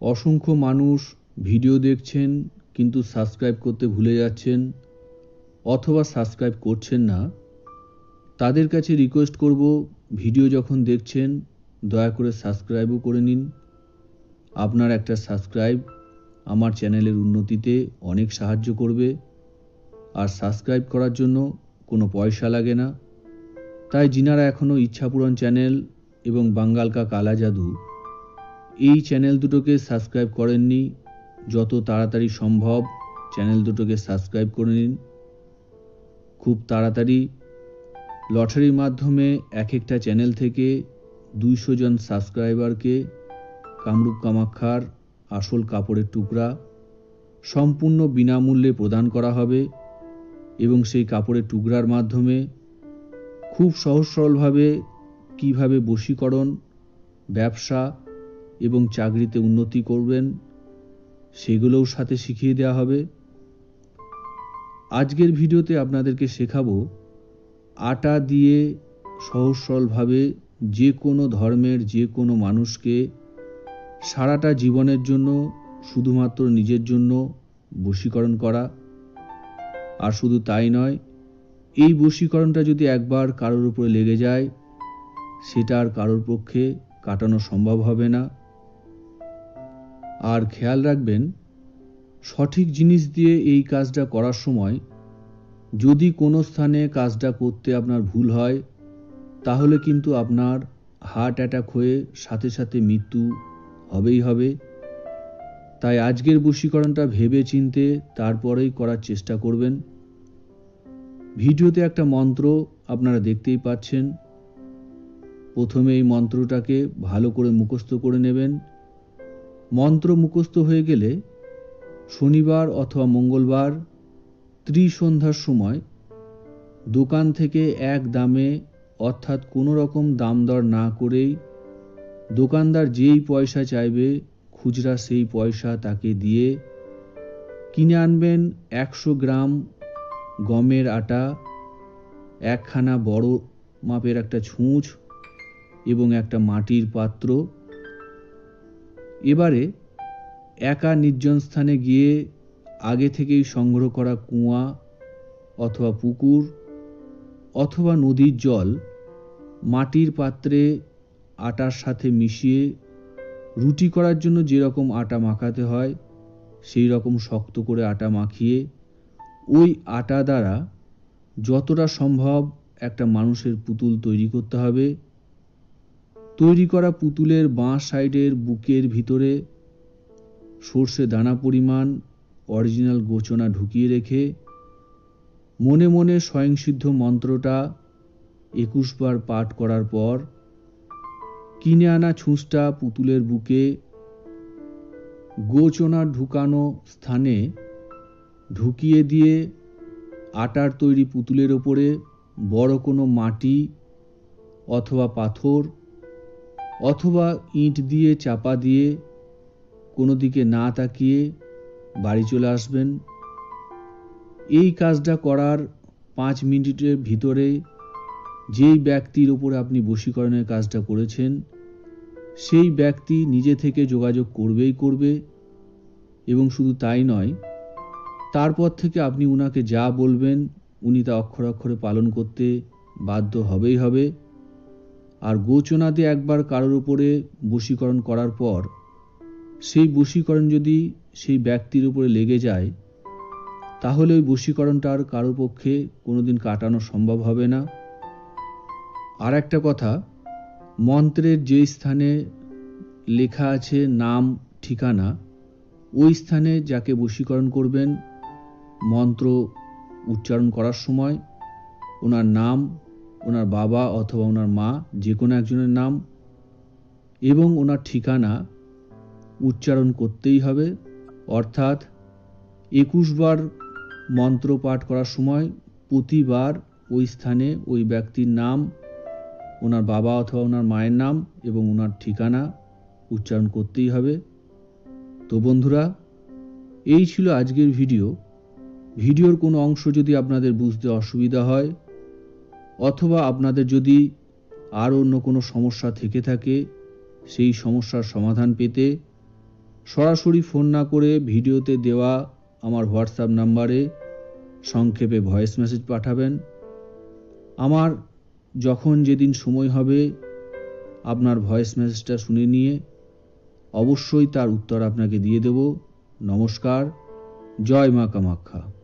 অসংখ্য মানুষ ভিডিও দেখছেন, কিন্তু সাবস্ক্রাইব করতে ভুলে যাচ্ছেন অথবা সাবস্ক্রাইব করছেন না। তাদের কাছে রিকোয়েস্ট করব, ভিডিও যখন দেখছেন, দয়া করে সাবস্ক্রাইবও করে নিন। আপনার একটা সাবস্ক্রাইব আমার চ্যানেলের উন্নতিতে অনেক সাহায্য করবে। আর সাবস্ক্রাইব করার জন্য কোনো পয়সা লাগে না। তাই যিনারা এখনও ইচ্ছাপূরণ চ্যানেল এবং বাঙ্গালকা কালা জাদু এই চ্যানেল দুটোকে সাবস্ক্রাইব করেননি, যত তাড়াতাড়ি সম্ভব চ্যানেল দুটোকে সাবস্ক্রাইব করে নিন। খুব তাড়াতাড়ি লটারির মাধ্যমে এক একটা চ্যানেল থেকে দুইশো জন সাবস্ক্রাইবারকে কামরূপ কামাক্ষার আসল কাপড়ের টুকরা সম্পূর্ণ বিনামূল্যে প্রদান করা হবে এবং সেই কাপড়ের টুকরার মাধ্যমে খুব সহজ সরলভাবে কীভাবে বশীকরণ, ব্যবসা এবং চাকরিতে উন্নতি করবেন, সেগুলোও সাথে শিখিয়ে দেওয়া হবে। আজকের ভিডিওতে আপনাদেরকে শেখাবো, আটা দিয়ে সহজ সরলভাবে যে কোনো ধর্মের যে কোনো মানুষকে সারাটা জীবনের জন্য, শুধুমাত্র নিজের জন্য বশীকরণ করা। আর শুধু তাই নয়, এই বশীকরণটা যদি একবার কারোর উপরে লেগে যায়, সেটা আর কারোর পক্ষে কাটানো সম্ভব হবে না। আর খেয়াল রাখবেন, সঠিক জিনিস দিয়ে এই কাজটা করার সময় যদি কোনো স্থানে কাজটা করতে আপনার ভুল হয়, তাহলে কিন্তু আপনার হার্ট অ্যাটাক হয়ে সাথে সাথে মৃত্যু হবেই হবে। তাই আজকের বশীকরণটা ভেবে চিনতে তারপরেই করার চেষ্টা করবেন। ভিডিওতে একটা মন্ত্র আপনারা দেখতেই পাচ্ছেন। প্রথমে এই মন্ত্রটাকে ভালো করে মুখস্থ করে নেবেন। মন্ত্র মুখস্থ হয়ে গেলে শনিবার অথবা মঙ্গলবার ত্রিসন্ধ্যার সময় দোকান থেকে এক দামে অর্থাৎ কোনো রকম দাম দর না করেই দোকানদার যেই পয়সা চাইবে, খুচরা সেই পয়সা তাকে দিয়ে কিনে আনবেন একশো গ্রাম গমের আটা, একখানা বড় মাপের একটা ছুঁচ এবং একটা মাটির পাত্র। এবারে একা নির্জন স্থানে গিয়ে আগে থেকেই সংগ্রহ করা কুয়া অথবা পুকুর অথবা নদীর জল মাটির পাত্রে আটার সাথে মিশিয়ে রুটি করার জন্য যেরকম আটা মাখাতে হয়, সেই রকম শক্ত করে আটা মাখিয়ে ওই আটা দ্বারা যতটা সম্ভব একটা মানুষের পুতুল তৈরি করতে হবে। তৈরি করা পুতুলের বাঁ সাইডের বুকের ভিতরে সর্ষে দানা পরিমাণ, অরিজিনাল গোচনা ঢুকিয়ে রেখে মনে মনে স্বয়ংসিদ্ধ মন্ত্রটা একুশ বার পাঠ করার পর কিনে আনা ছুঁচটা পুতুলের বুকে গোচনা ঢুকানো স্থানে ঢুকিয়ে দিয়ে আটার তৈরি পুতুলের ওপরে বড় কোনো মাটি অথবা পাথর অথবা ইট দিয়ে চাপা দিয়ে কোনো দিকে না তাকিয়ে বাড়ি চলে আসবেন। এই কাজটা করার পাঁচ মিনিটের ভিতরে যেই ব্যক্তির ওপরে আপনি বশীকরণের কাজটা করেছেন, সেই ব্যক্তি নিজে থেকে যোগাযোগ করবেই করবে এবং শুধু তাই নয়, তারপর থেকে আপনি উনাকে যা বলবেন, উনি তা অক্ষর অক্ষরে পালন করতে বাধ্য হবেই হবে। আর গোচনাতে একবার কারোর উপরে বশীকরণ করার পর, সেই বশীকরণ যদি সেই ব্যক্তির উপরে লেগে যায়, তাহলে ওই বশীকরণটা আর কারোর পক্ষে কোনোদিন কাটানো সম্ভব হবে না। আর একটা কথা, মন্ত্রের যে স্থানে লেখা আছে নাম, ঠিকানা, ওই স্থানে যাকে বশীকরণ করবেন, মন্ত্র উচ্চারণ করার সময়, ওনার নাম ওনার বাবা অথবা ওনার মা, যে কোনো একজনের নাম এবং ওনার ঠিকানা উচ্চারণ করতেই হবে। অর্থাৎ একুশ বার মন্ত্র পাঠ করার সময় প্রতিবার ওই স্থানে ওই ব্যক্তির নাম, ওনার বাবা অথবা ওনার মায়ের নাম এবং ওনার ঠিকানা উচ্চারণ করতেই হবে। তো বন্ধুরা, এই ছিল আজকের ভিডিও। ভিডিওর কোনো অংশ যদি আপনাদের বুঝতে অসুবিধা হয় অথবা আপনাদের যদি আর অন্য কোনো সমস্যা থেকে থাকে, সেই সমস্যার সমাধান পেতে সরাসরি ফোন না করে ভিডিওতে দেওয়া আমার হোয়াটসঅ্যাপ নাম্বারে সংক্ষেপে ভয়েস মেসেজ পাঠাবেন। আমার যখন যেদিন সময় হবে, আপনার ভয়েস মেসেজটা শুনে নিয়ে অবশ্যই তার উত্তর আপনাকে দিয়ে দেব। নমস্কার, জয় মা কামাখ্যা